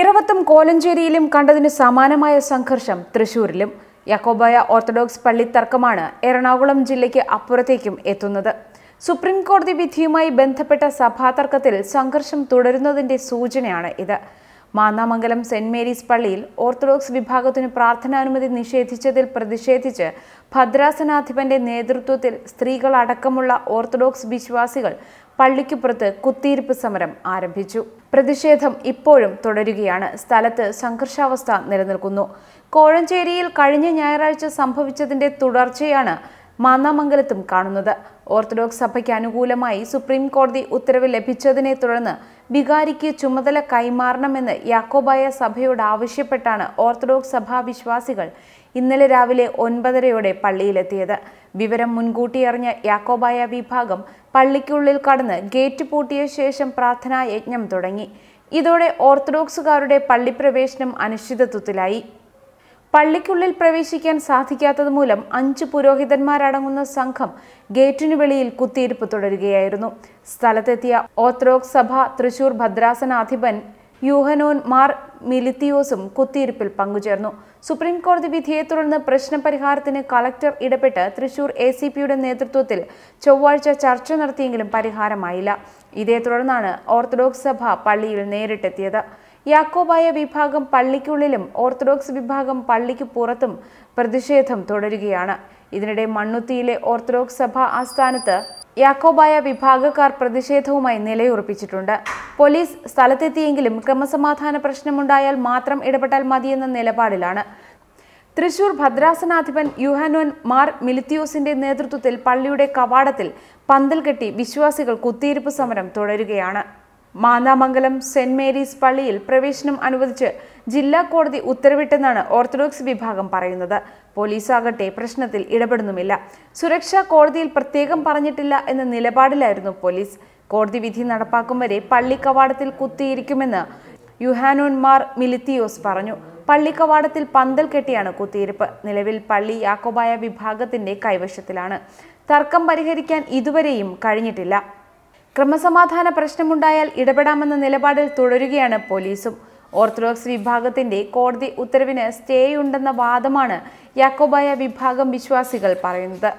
പിറവത്തും കോലഞ്ചേരിയിലും കണ്ടതിന് സമാനമായ സംഘർഷം തൃശൂരിലും. യക്കോബായ ഓർത്തഡോക്സ് പള്ളി തർക്കമാണ് എറണാകുളം ജില്ലയ്ക്ക് അപ്പുറത്തേക്കും എത്തുന്നത്. സുപ്രീം കോടതി വിധിയുമായി ബന്ധപ്പെട്ട സഭാതർക്കത്തിൽ സംഘർഷം തുടരുന്നതിന്റെ സൂചനയാണ് ഇത്. മാന്നാമംഗലം സെന്റ് മേരീസ് പള്ളിയിൽ ഓർത്തഡോക്സ് വിഭാഗത്തിന് പ്രാർത്ഥനാനുമതി നിഷേധിച്ചതിൽ പ്രതിഷേധിച്ച് ഭദ്രാസനാധിപന്റെ നേതൃത്വത്തിൽ സ്ത്രീകൾ അടക്കമുള്ള ഓർത്തഡോക്സ് വിശ്വാസികൾ പള്ളിക്ക് പുറത്ത് കുത്തിയിരിപ്പ് സമരം ആരംഭിച്ചു. പ്രതിഷേധം ഇപ്പോഴും തുടരുകയാണ്. സ്ഥലത്ത് സംഘർഷാവസ്ഥ നിലനിൽക്കുന്നു. കോഴഞ്ചേരിയിൽ കഴിഞ്ഞ ഞായറാഴ്ച സംഭവിച്ചതിന്റെ തുടർച്ചയാണ് മാന്നാമംഗലത്തും കാണുന്നത്. ഓർത്തഡോക്സ് സഭയ്ക്ക് അനുകൂലമായി സുപ്രീം കോടതി ഉത്തരവ് ലഭിച്ചതിനെ തുടർന്ന് വികാരിക്ക് ചുമതല കൈമാറണമെന്ന് യാക്കോബായ സഭയോട് ആവശ്യപ്പെട്ടാണ് ഓർത്തഡോക്സ് സഭാ വിശ്വാസികൾ ഇന്നലെ രാവിലെ ഒൻപതരയോടെ പള്ളിയിലെത്തിയത്. വിവരം മുൻകൂട്ടി അറിഞ്ഞ യാക്കോബായ വിഭാഗം പള്ളിക്കുള്ളിൽ കടന്ന് ഗേറ്റ് പൂട്ടിയ ശേഷം പ്രാർത്ഥനാ യജ്ഞം തുടങ്ങി. ഇതോടെ ഓർത്തഡോക്സുകാരുടെ പള്ളിപ്രവേശനം അനിശ്ചിതത്വത്തിലായി. പള്ളിക്കുള്ളിൽ പ്രവേശിക്കാൻ സാധിക്കാത്തത് മൂലം അഞ്ച് പുരോഹിതന്മാരടങ്ങുന്ന സംഘം ഗേറ്റിനു വെളിയിൽ കുത്തിയിരിപ്പ് തുടരുകയായിരുന്നു. സ്ഥലത്തെത്തിയ ഓർത്തഡോക്സ് സഭ തൃശൂർ ഭദ്രാസനാധിപൻ യൂഹനോൻ മാർ മിലിത്തിയോസും കുത്തിയിരിപ്പിൽ പങ്കുചേർന്നു. സുപ്രീം കോടതി വിധിയെ തുടർന്ന് പ്രശ്നപരിഹാരത്തിന് കളക്ടർ ഇടപെട്ട് തൃശൂർ എ സി പിയുടെ നേതൃത്വത്തിൽ ചൊവ്വാഴ്ച ചർച്ച നടത്തിയെങ്കിലും പരിഹാരമായില്ല. ഇതേ തുടർന്നാണ് ഓർത്തഡോക്സ് സഭ പള്ളിയിൽ നേരിട്ടെത്തിയത്. യാക്കോബായ വിഭാഗം പള്ളിക്കുള്ളിലും ഓർത്തഡോക്സ് വിഭാഗം പള്ളിക്ക് പുറത്തും പ്രതിഷേധം തുടരുകയാണ്. ഇതിനിടെ മണ്ണുത്തിയിലെ ഓർത്തഡോക്സ് സഭ ആസ്ഥാനത്ത് യാക്കോബായ വിഭാഗക്കാർ പ്രതിഷേധവുമായി നിലയുറപ്പിച്ചിട്ടുണ്ട്. പോലീസ് സ്ഥലത്തെത്തിയെങ്കിലും ക്രമസമാധാന പ്രശ്നമുണ്ടായാൽ മാത്രം ഇടപെട്ടാൽ മതിയെന്ന നിലപാടിലാണ്. തൃശൂർ ഭദ്രാസനാധിപൻ യുഹാനോൻ മാർ മിലിത്തിയോസിന്റെ നേതൃത്വത്തിൽ പള്ളിയുടെ കവാടത്തിൽ പന്തൽ കെട്ടി വിശ്വാസികൾ കുത്തിയിരിപ്പ് സമരം തുടരുകയാണ്. മാന്നാമംഗലം സെന്റ് മേരീസ് പള്ളിയിൽ പ്രവേശനം അനുവദിച്ച് ജില്ലാ കോടതി ഉത്തരവിട്ടെന്നാണ് ഓർത്തഡോക്സ് വിഭാഗം പറയുന്നത്. പോലീസാകട്ടെ പ്രശ്നത്തിൽ ഇടപെടുന്നുമില്ല. സുരക്ഷ കോടതിയിൽ പ്രത്യേകം പറഞ്ഞിട്ടില്ല എന്ന നിലപാടിലായിരുന്നു പോലീസ്. കോടതി വിധി നടപ്പാക്കും വരെ പള്ളി കവാടത്തിൽ കുത്തിയിരിക്കുമെന്ന് യുഹാനോൻ മാർ മിലിത്തിയോസ് പറഞ്ഞു. പള്ളി കവാടത്തിൽ പന്തൽ കെട്ടിയാണ് കുത്തിയിരിപ്പ്. നിലവിൽ പള്ളി യാക്കോബായ വിഭാഗത്തിന്റെ കൈവശത്തിലാണ്. തർക്കം പരിഹരിക്കാൻ ഇതുവരെയും കഴിഞ്ഞിട്ടില്ല. ക്രമസമാധാന പ്രശ്നമുണ്ടായാൽ ഇടപെടാമെന്ന നിലപാടിൽ തുടരുകയാണ് പോലീസും. ഓർത്തഡോക്സ് വിഭാഗത്തിന്റെ കോടതി ഉത്തരവിന് സ്റ്റേയുണ്ടെന്ന വാദമാണ് യാക്കോബായ വിഭാഗം വിശ്വാസികൾ പറയുന്നത്.